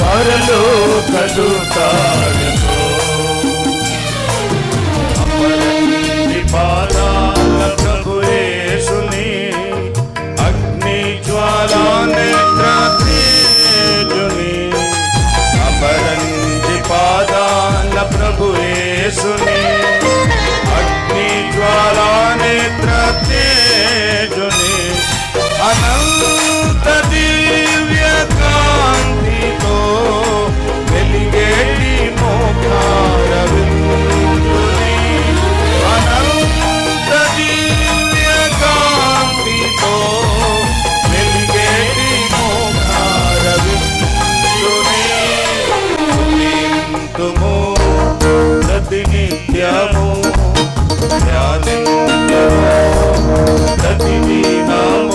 పరలోక దూతాడు నిత్యము ధ్యానించము ప్రతిదినము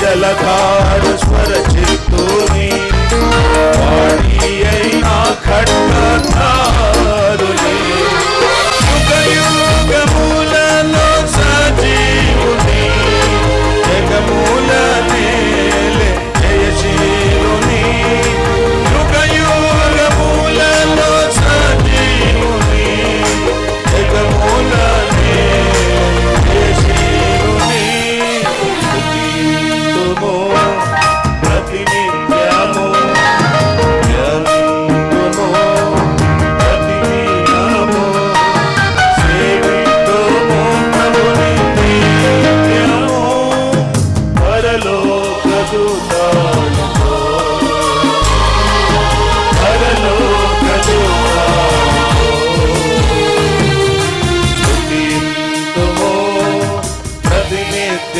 जलधार स्वर चित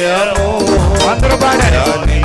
జయము అందరూ పాడారు